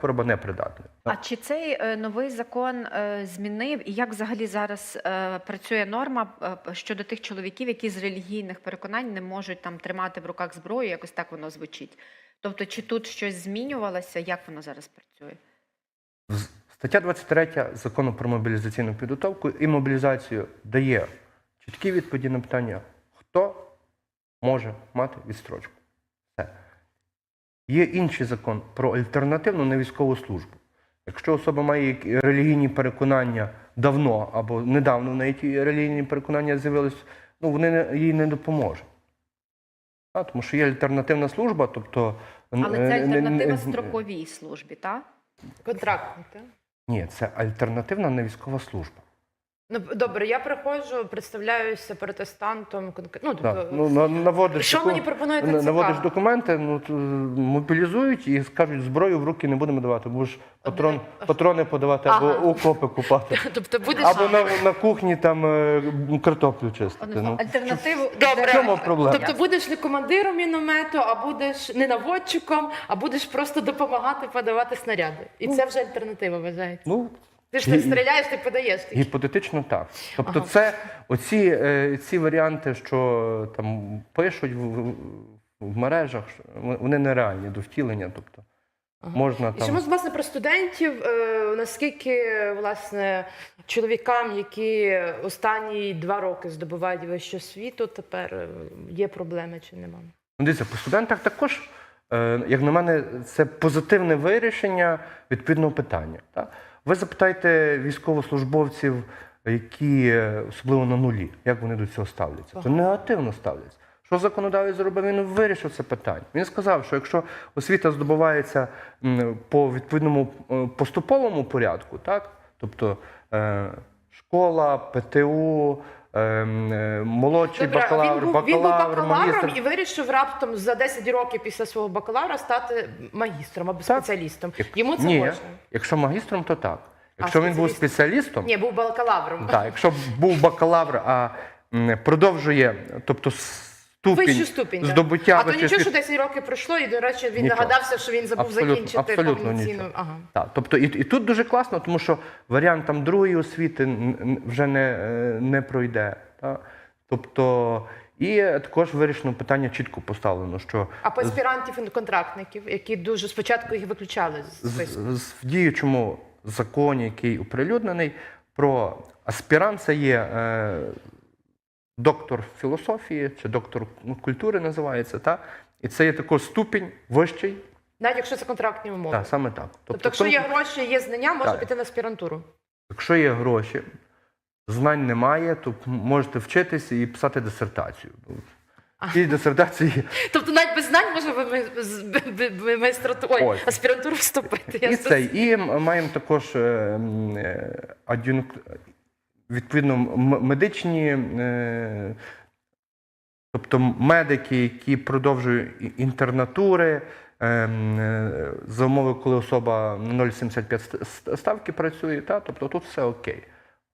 хвороба непридатна. А чи цей е, новий закон е, змінив і як взагалі зараз е, працює норма щодо тих чоловіків, які з релігійних переконань не можуть там тримати в руках зброю? Якось так воно звучить. Тобто, чи тут щось змінювалося? Як воно зараз працює? Стаття 23 закону про мобілізаційну підготовку і мобілізацію дає чіткі відповіді на питання, хто може мати відстрочку. Є інший закон про альтернативну невійськову службу. Якщо особа має релігійні переконання давно або недавно в неї ті релігійні переконання з'явились, ну вони їй не допоможуть. А, тому що є альтернативна служба, тобто. Але е, це не- не- альтернатива строковій службі, так? Контрактник, так? Ні, це альтернативна невійськова служба. Ну, добре, я приходжу, представляюся протестантом. Ну, тобто, ну, наводиш, Що мені пропонує на- ТЦК? наводиш документи, ну, мобілізують і скажуть, зброю в руки не будемо давати, будеш патрон, патрони подавати Ага. або окопи купати. тобто будеш... Або на, на кухні там е, картоплю чистити. Ну, Альтернативу Добре. в чому проблема? Тобто будеш не командиром міномету, а будеш не наводчиком, а будеш просто допомагати подавати снаряди. І це вже альтернатива вважається. Ну, Ти ж не стріляєш, ти подаєш. тільки. гіпотетично так. Тобто Ага. це оці е, ці варіанти, що там пишуть в, в, в мережах, вони нереальні до втілення. Тобто Ага. можна І там. чому власне про студентів? Е, наскільки власне чоловікам, які останні два роки здобувають вищу освіту, тепер е, є проблеми чи нема? Ну, Дивіться, по студентах також, е, як на мене, це позитивне вирішення відповідного питання. Так? Ви запитайте військовослужбовців, які е, особливо на нулі, як вони до цього ставляться. То негативно ставляться. Що законодавець зробив? Він вирішив це питання. Він сказав, що якщо освіта здобувається по відповідному е, поступовому порядку, так? тобто е, школа, ПТУ, молодший Добре, бакалавр, він був, він був бакалавр, бакалавром магістр. і вирішив раптом за 10 років після свого бакалавра стати магістром або спеціалістом. Йому це Ні, можна. якщо магістром, то так. Якщо він був спеціалістом? спеціалістом, Ні, був бакалавром. так, якщо був бакалавр, а м, продовжує, тобто ступінь, Вищу ступінь. так. здобуття А то вищої нічого, що освіти- 10 років пройшло, і, до речі, він Нічого. нагадався, що він забув Абсолютно- закінчити абсолютно повноцінну. нічого. Ага. Так, тобто і, і тут дуже класно, тому що варіант там другої освіти н- н- вже не, е, не пройде. Так? Тобто, і також вирішено питання чітко поставлено, що А по аспірантів і контрактників, які дуже спочатку їх виключали з з, списку. з- в діючому законі, який оприлюднений, про аспірант це є е, доктор філософії чи доктор ну, культури називається, та? і це є також ступінь вищий, Навіть якщо це контрактні умови. та, саме так. Тобто, якщо є гроші, є знання, можна Так. піти на аспірантуру. якщо є гроші, знань немає, то можете вчитися і писати дисертацію. Цій дисертації Тобто навіть без знань може в майстрату- аспірантуру вступити. І цей, і маємо також е, м, е, ад'юнк... відповідно медичні, е, тобто медики, які продовжують інтернатури. е, м, е, За умови, коли особа на 0,75 ст- ст- ставки працює, та, тобто тут все окей.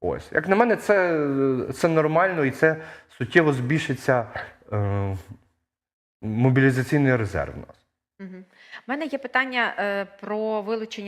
Ось. Як на мене, це, це нормально і це суттєво збільшиться е, мобілізаційний резерв у нас. Угу. У мене є питання е, про вилучення